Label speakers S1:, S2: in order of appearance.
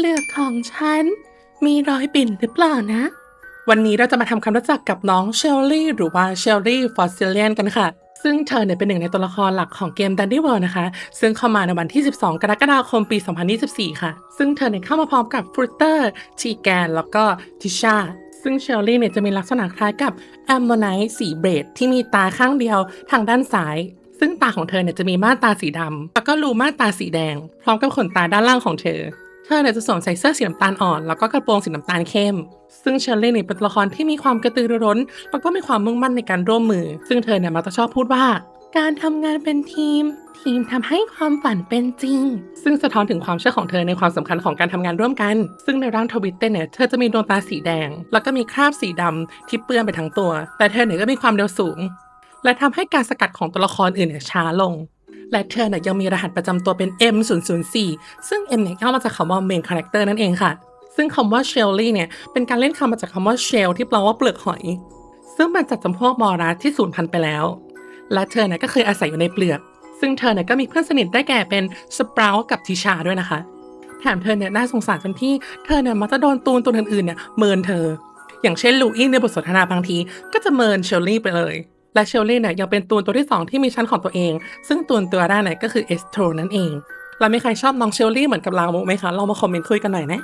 S1: เปลือกของฉัน มีรอยบิ่นหรือเปล่านะ วันนี้เราจะมาทำความรู้จักกับน้องเชลลี่หรือว่าเชลลี่ฟอสซิเลียนกันค่ะ ซึ่งเธอเนี่ยเป็นหนึ่งในตัวละครหลักของเกม d u n d y World นะคะ ซึ่งเข้ามาในวันที่ 12 กรกฎาคมปี 2024 ค่ะ ซึ่งเธอเนี่ยเข้ามาพร้อมกับฟรุตเตอร์ชีแกนแล้วก็ทิชาซึ่งเชลลี่เนี่ยจะมีลักษณะคล้ายกับแอมโมไนท์สีเบรดที่มีตาข้างเดียวทางด้านซ้าย ซึ่งตาของเธอเนี่ยจะมีม่านตาสีดำแล้วก็รูม่านตาสีแดง พร้อมกับขนตาด้านล่างของเธอ เธอเนี่ยจะสวมใส่เสื้อสีน้ำตาลอ่อน แล้วก็กระโปรงสีน้ำตาลเข้ม ซึ่งเชลลี่เนี่ยเป็นตัวละครที่มีความกระตือรือร้น แล้วก็มีความมุ่งมั่นในการร่วมมือ ซึ่งเธอเนี่ยมักจะชอบพูดว่า การทำงานเป็นทีม ทีมทำให้ความฝันเป็นจริง ซึ่งสะท้อนถึงความเชื่อของเธอในความสำคัญของการทำงานร่วมกัน ซึ่งในร่างทวิตเตอร์เนี่ยเธอจะมีดวงตาสีแดง แล้วก็มีคราบสีดำที่เปื้อนไปทั้งตัว แต่เธอเนี่ยก็มีความเร็วสูง และทำให้การสกัดของตัวละครอื่นเนี่ยช้าลง และเธอเนี่ยยังมีรหัสประจำตัวเป็น M004 ซึ่ง M เนี่ยย่อมาจากคำว่า main character นั่นเองค่ะ ซึ่งคำว่า Shelly เนี่ยเป็นการเล่นคำมาจากคำว่า shell ที่แปลว่าเปลือกหอย ซึ่งมันจัดจำพวกมอรัสที่สูญพันธุ์ไปแล้ว และเธอเนี่ยก็เคยอาศัยอยู่ในเปลือก ซึ่งเธอเนี่ยก็มีเพื่อนสนิทได้แก่เป็นสปราวกับทิชาด้วยนะคะ แถมเธอเนี่ยน่าสงสารจนที่เธอเนี่ยมักจะโดนตูนตัวอื่นๆเนี่ยเมินเธอ อย่างเช่นลูอี้ในบทสนทนาบางที ก็จะเมินเชลลี่ไปเลย และเชลลี่เนี่ยยังเป็นตูนตัวที่ 2 ที่มีชั้นของตัวเอง ซึ่งตูนตัวแรกเนี่ยก็คือเอสโทรนั่นเองแล้วมีใครชอบน้องเชลลี่เหมือนกับเราไหมคะเรามาคอมเมนต์คุยกันหน่อยนะ